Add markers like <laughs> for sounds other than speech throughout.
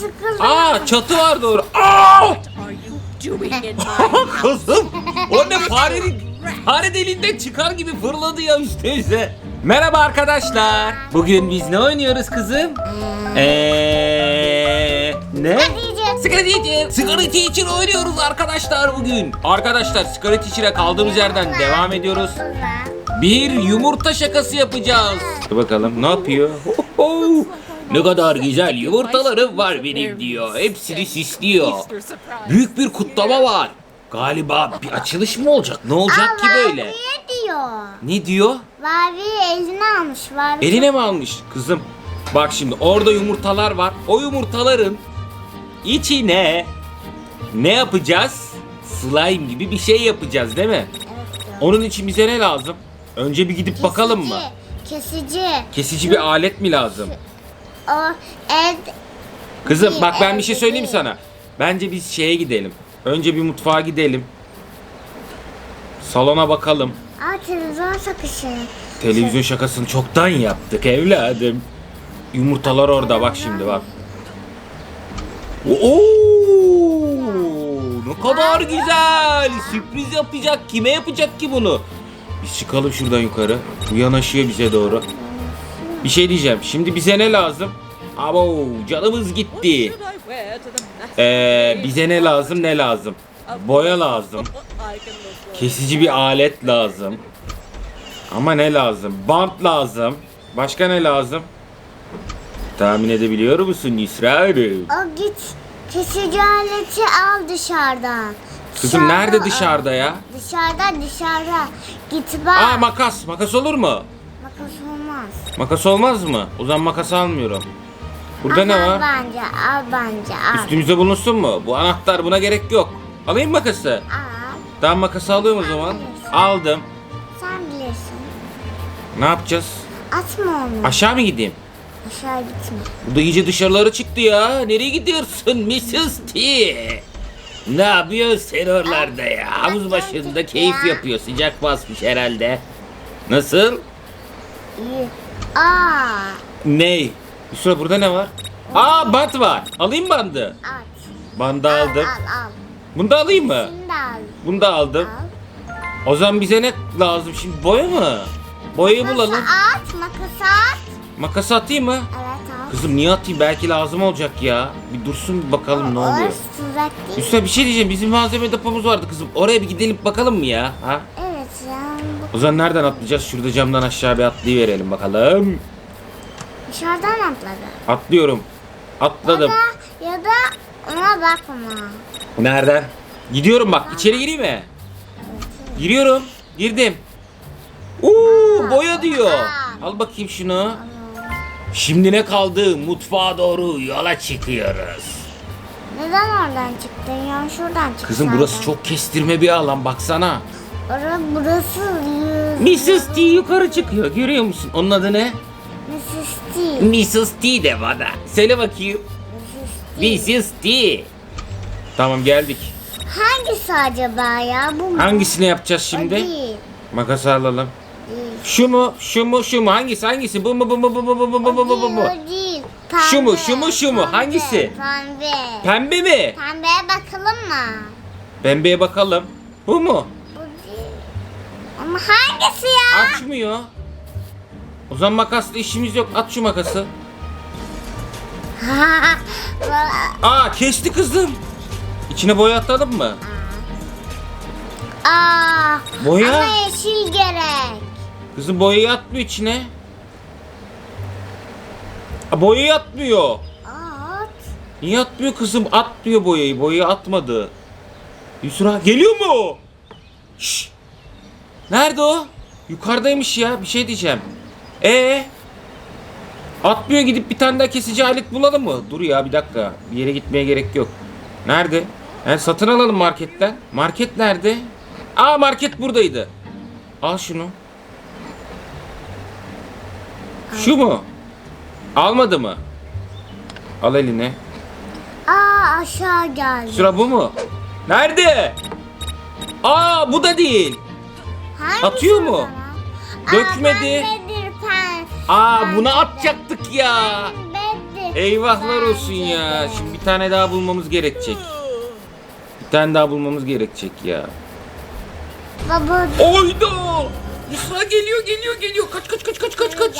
sıkıldım. Aa çatı var doğru. Aa! <laughs> Kızım o ne farenin fare deliğinden çıkar gibi fırladı ya üstümüze. Merhaba arkadaşlar. Bugün biz ne oynuyoruz kızım? Eee ne? Sigara Teacher. Sigara Teacher oynuyoruz arkadaşlar bugün. Arkadaşlar Sigara Teacher'e kaldığımız yerden devam ediyoruz. Bir yumurta şakası yapacağız. Dur bakalım ne yapıyor? Ne kadar güzel yumurtalarım var benim diyor. Hepsini surprise? Büyük bir kutlama var. Galiba bir açılış mı olacak? Ne olacak ki böyle? Diyor? Ne diyor? Vavi eline almış. Vavi Eline mi almış kızım? Bak şimdi orada yumurtalar var. O yumurtaların içine ne yapacağız? Slime gibi bir şey yapacağız değil mi? Onun için bize ne lazım? Önce bir gidip bakalım mı? Kesici. Kesici bir alet mi lazım? O Kızım bak ben bir şey söyleyeyim mi sana. Bence biz şeye gidelim. Önce bir mutfağa gidelim. Salona bakalım. Aa televizyon sakışı. Televizyon şakasını çoktan yaptık evladım. Yumurtalar orada bak şimdi bak. Oo! Ne kadar güzel. Sürpriz yapacak. Kime yapacak ki bunu? Biz çıkalım şuradan yukarı. Bu yanaşıyor bize doğru. Bir şey diyeceğim. Şimdi bize ne lazım? Abo canımız gitti. Ee, bize ne lazım ne lazım? Boya lazım. Kesici bir alet lazım. Ama ne lazım? Bant lazım. Başka ne lazım? Tahmin edebiliyor musun Yusra'cığım? O git kesici aleti al dışarıdan. Kızım Dışarıda nerede dışarıda ya? Dışarıda dışarıda. Git bak. Aa makas. Makas olur mu? Makas olmaz. Makas olmaz mı? O zaman makas almıyorum. Burada Al, ne al var? bence al bence al. Üstümüzde bulunsun mu? Bu anahtar buna gerek yok. Alayım makası. Al. Tamam makası alıyorum o zaman. Aldım. Sen bilirsin. Ne yapacağız? Atma onu. Aşağı mı gideyim? Aşağı gitme. Bu da iyice dışarılara çıktı ya. Nereye gidiyorsun Mrs. T? Ne yapıyorsun sen oralarda ya? Havuz başında keyif yapıyor. Sıcak basmış herhalde. Nasıl? Aa. Ney? Yusra burada ne var? Aa bant var. Alayım bandı. At. Bandı Al, aldım. Al al. Bunu da alayım mı? Şimdi al. Bunu da aldım. Al. O zaman bize ne lazım şimdi? Boya mı? Boyayı Makası bulalım. at. Makası at. Makas atayım mı? Evet al. Kızım niye atayım? Belki lazım olacak ya. Bir dursun bir bakalım ne oluyor. Orası tuzak değil. Yusra bir şey diyeceğim. Bizim malzeme depomuz vardı kızım. Oraya bir gidelim bakalım mı ya? Ha? Evet. O zaman nereden atlayacağız? Şurada camdan aşağı bir atlayıverelim bakalım. Dışarıdan atladı. Atlıyorum. Atladım. Ya da, ya da ona bakma. Nereden? Gidiyorum bak. İçeri gireyim mi? Giriyorum. Girdim. Uuu boya diyor. Al bakayım şunu. Şimdi ne kaldı? Mutfağa doğru yola çıkıyoruz. Neden oradan çıktın ya? Şuradan çık. Kızım burası çok kestirme bir alan baksana. Orası burası. Mrs. T yukarı çıkıyor. Görüyor musun? Onun adı ne? Mrs. T. Mrs. T de bana. Söyle bakayım. Mrs. T. Mrs. T. Tamam geldik. Hangisi acaba ya? Bu mu? Hangisini yapacağız O şimdi? değil. Makas alalım. Değil. Şu mu? Şu mu? Şu mu? Hangisi? Hangisi? Bu mu? Bu mu? Bu mu? Bu mu? Bu mu? Bu mu? Bu mu? O değil. Şu mu? Şu mu? Şu mu? pembe, Hangisi? Pembe. Pembe mi? Pembeye bakalım mı? Pembeye bakalım. Bu mu? Ama hangisi ya? Açmıyor. O zaman makasla işimiz yok. At şu makası. <laughs> Aa kesti kızım. İçine boya atalım mı? Aa. Boya? Ama yeşil gerek. Kızım boyayı atmıyor içine. Aa, boyayı atmıyor. At. Niye atmıyor kızım? Atmıyor boyayı. Boyayı atmadı. Yusra geliyor mu? Şşş. Nerede o? Yukarıdaymış ya. Bir şey diyeceğim. Ee? Atmıyor gidip bir tane daha kesici alet bulalım mı? Dur ya bir dakika. Bir yere gitmeye gerek yok. Nerede? Yani satın alalım marketten. Market nerede? Aa market buradaydı. Al şunu. Şu mu? Almadı mı? Al eline. Aa aşağı geldi. Sıra bu mu? Nerede? Aa bu da değil. Hangisi Atıyor mu? zaman? Dökmedi. Aa, pembedir, pem- Aa buna atacaktık ya. Pembedir. Eyvahlar olsun ya. Şimdi bir tane daha bulmamız gerekecek. Bir tane daha bulmamız gerekecek ya. Baba Oyda! Yusra geliyor geliyor geliyor. Kaç kaç kaç kaç kaç kaç.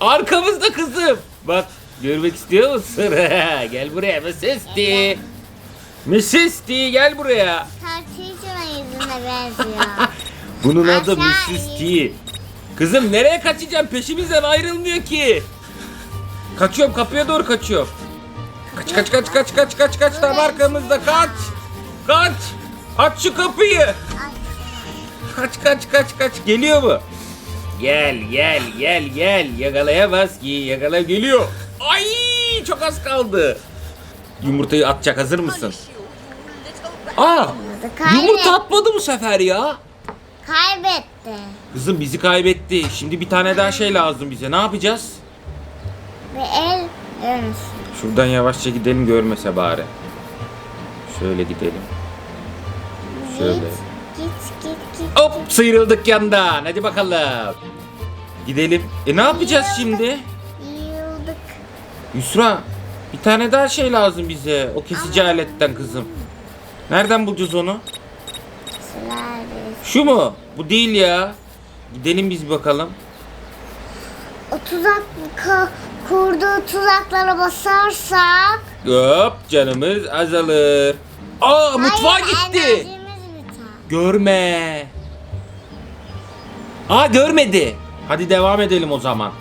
Arkamızda kızım. Bak görmek istiyor musun? <laughs> gel buraya. Mrs. D gel buraya. tartışma yüzüne benziyor. Bunun adı Aşağı Mrs. T. Kızım nereye kaçacağım? Peşimizden ayrılmıyor ki. Kaçıyorum kapıya doğru kaçıyorum. Kaç kaç kaç kaç kaç kaç kaç tam arkamızda kaç. Kaç. Aç şu kapıyı. Kaç kaç kaç kaç geliyor mu? Gel gel gel gel yakalayamaz ki yakala geliyor. Ay çok az kaldı. Yumurtayı atacak hazır mısın? Aa Kaybetti. yumurta atmadı bu sefer ya. Kaybetti. Kızım bizi kaybetti. Şimdi bir tane daha şey lazım bize. Ne yapacağız? Ve el dönüş. Şuradan yavaşça gidelim görmese bari. Şöyle gidelim. Şöyle. Git git git git. Hop sıyrıldık yandan. Hadi bakalım. Gidelim. E ne yapacağız şimdi? Yıldık. Yusra bir tane daha şey lazım bize. O kesici aletten kızım. Nereden bulacağız onu? Şu mu? Bu değil ya. Gidelim biz bakalım. O tuzak kurduğu tuzaklara basarsak. Hop canımız azalır. Aa mutfağa Hayır, gitti. Görme. Aa görmedi. Hadi devam edelim o zaman.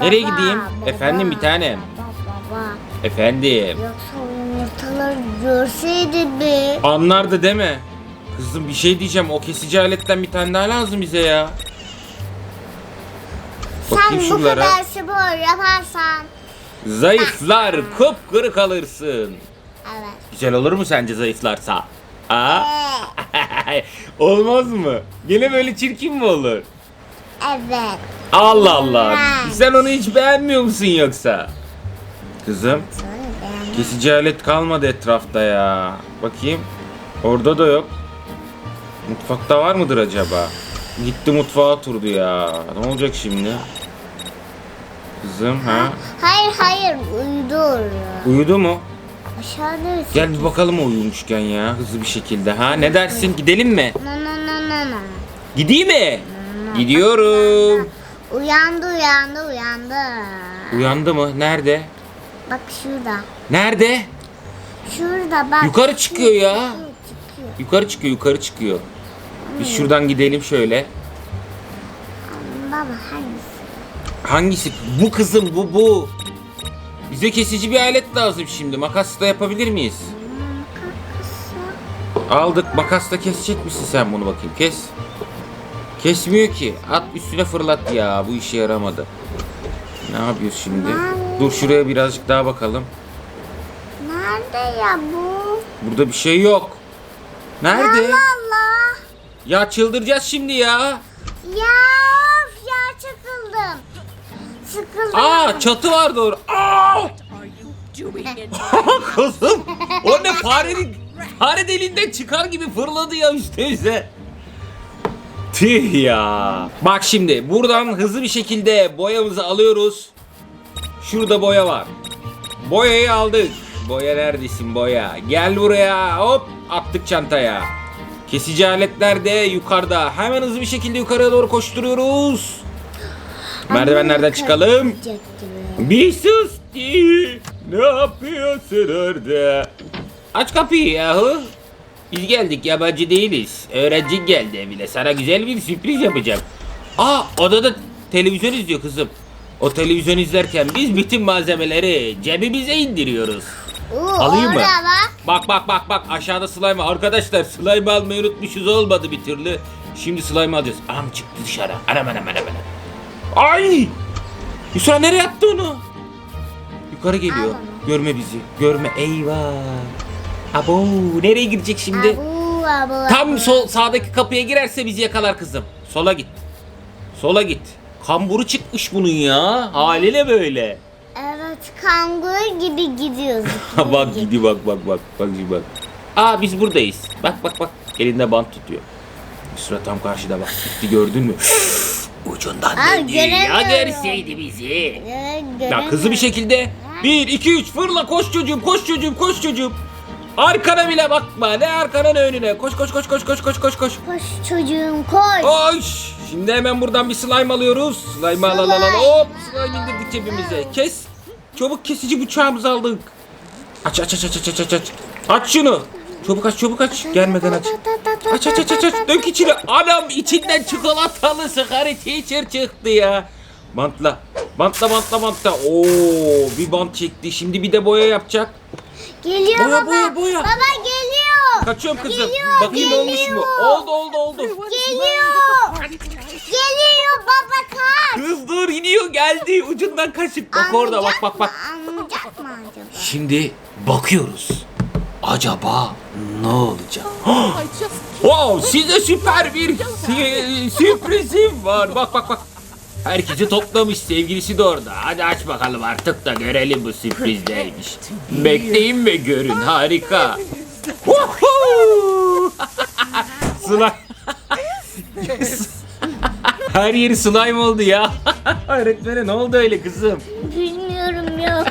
Nereye Baba, gideyim? baba, Efendim bir tanem. Baba baba. Efendim. Yoksa yumurtaları görseydi bir. Anlardı değil mi? Kızım bir şey diyeceğim. O kesici aletten bir tane daha lazım bize ya. Sen Bakayım bu şunlara. kadar spor yaparsan. Zayıflar kupkuru kalırsın. Evet. Güzel olur mu sence zayıflarsa? Aa? <laughs> Olmaz mı? Gene böyle çirkin mi olur? evet. Allah Allah. Ben. Sen onu hiç beğenmiyor musun yoksa? Kızım Sonra kesici alet kalmadı etrafta ya. Bakayım. Orada da yok. Mutfakta var mıdır acaba? Gitti mutfağa oturdu ya. Ne olacak şimdi? Kızım ha? Hayır hayır uyudu oraya. Uyudu mu? Aşağıda bir Gel bir bakalım o uyumuşken ya hızlı bir şekilde ha. Ne dersin gidelim mi? No no no no no. Gideyim mi? Gidiyorum. Uyandı uyandı uyandı. Uyandı mı? Nerede? Bak şurada. Nerede? Şurada bak. Yukarı çıkıyor ya. Çıkıyor. Yukarı çıkıyor, yukarı çıkıyor. Biz şuradan gidelim şöyle. Baba hangisi? Hangisi? Bu kızım, bu bu. Bize kesici bir alet lazım şimdi. Makasla yapabilir miyiz? Kakası. Aldık. Makasla kesecek misin sen bunu bakayım? Kes. Kesmiyor ki. At üstüne fırlat ya. Bu işe yaramadı. Ne yapıyoruz şimdi? Dur şuraya birazcık daha bakalım. Nerede ya bu? Burada bir şey yok. Nerede? Allah Allah. Ya çıldıracağız şimdi ya. Ya of ya sıkıldım. Sıkıldım. Aa çatı var doğru. Aa! <laughs> Kızım o ne farenin fare deliğinden çıkar gibi fırladı ya üstümüze. Tüh ya. Bak şimdi buradan hızlı bir şekilde boyamızı alıyoruz. Şurada boya var. Boyayı aldık. Boya neredesin boya? Gel buraya. Hop attık çantaya. Kesici aletler de yukarıda. Hemen hızlı bir şekilde yukarıya doğru koşturuyoruz. Merdivenlerden çıkalım. Bir sus ki. Ne yapıyorsun orada? Aç kapıyı yahu. Biz geldik yabancı değiliz. Öğrenci geldi evine. Sana güzel bir sürpriz yapacağım. Aa odada televizyon izliyor kızım. O televizyon izlerken biz bütün malzemeleri cebimize indiriyoruz. Oo, Alayım mı? bak. Bak bak bak bak aşağıda slime var. Arkadaşlar slime almayı unutmuşuz olmadı bir türlü. Şimdi slime alacağız. Anam çıktı dışarı. Anam anam anam anam. Ay! Yusra nereye attı onu? Yukarı geliyor. Al onu. Görme bizi. Görme. Eyvah. Abo nereye girecek şimdi? Abu abu. Tam abu. sol sağdaki kapıya girerse bizi yakalar kızım. Sola git. Sola git. Kamburu çıkmış bunun ya. Haliyle böyle. Kanguru gibi gidiyoruz. <laughs> bak gidiyor bak bak bak bak bak. Aa biz buradayız. Bak bak bak elinde bant tutuyor. Yusra tam karşıda bak gitti gördün mü? <laughs> Ucundan Aa, döndü ya göremiyorum. görseydi bizi. Ya hızlı bir şekilde 1, 2, 3 fırla koş çocuğum koş çocuğum koş çocuğum. Arkana bile bakma ne arkana ne önüne. Koş koş koş koş koş koş koş koş. Koş çocuğum koş. Koş. Şimdi hemen buradan bir slime alıyoruz. Slime al al al al. Slime. Hop slime indirdik cebimize. Kes. Çabuk kesici bıçağımızı aldık. Aç aç aç aç aç aç aç. Aç şunu. Çabuk aç çabuk aç. Gelmeden aç. Aç aç aç aç aç. Dök içine. Anam içinden çikolatalı sıkarı teacher çıktı ya. Bantla. Bantla bantla bantla. Oo bir bant çekti. Şimdi bir de boya yapacak. Geliyor Boya, baba. boya, boya. Baba geliyor. Kaçıyorum kızım. Geliyor, Bakayım olmuş mu? geliyor. Oldu oldu oldu. Geliyor. Geliyor baba kaç. Kız dur iniyor geldi. Ucundan kaçıp. Bak orada bak bak bak. Anlayacak mı acaba? Şimdi bakıyoruz. Acaba ne olacak? <gasps> Wow size süper bir sü- sürprizim var. Bak bak bak. Herkesi toplamış sevgilisi de orada. Hadi aç bakalım artık da görelim bu sürpriz neymiş. Bekleyin ve görün harika. Woohoo! <laughs> Slime. <laughs> Her yeri slime oldu ya. <laughs> Öğretmene ne oldu öyle kızım? Bilmiyorum ya.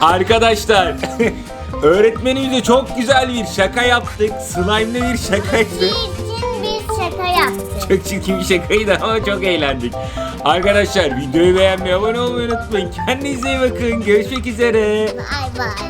Arkadaşlar <laughs> öğretmenimize çok güzel bir şaka yaptık. Slime'lı bir şakaydı. için bir şaka yaptık. Çok çirkin bir şakaydı ama çok eğlendik. Arkadaşlar videoyu beğenmeyi, abone olmayı unutmayın. Kendinize iyi bakın. Görüşmek üzere. Bay bay.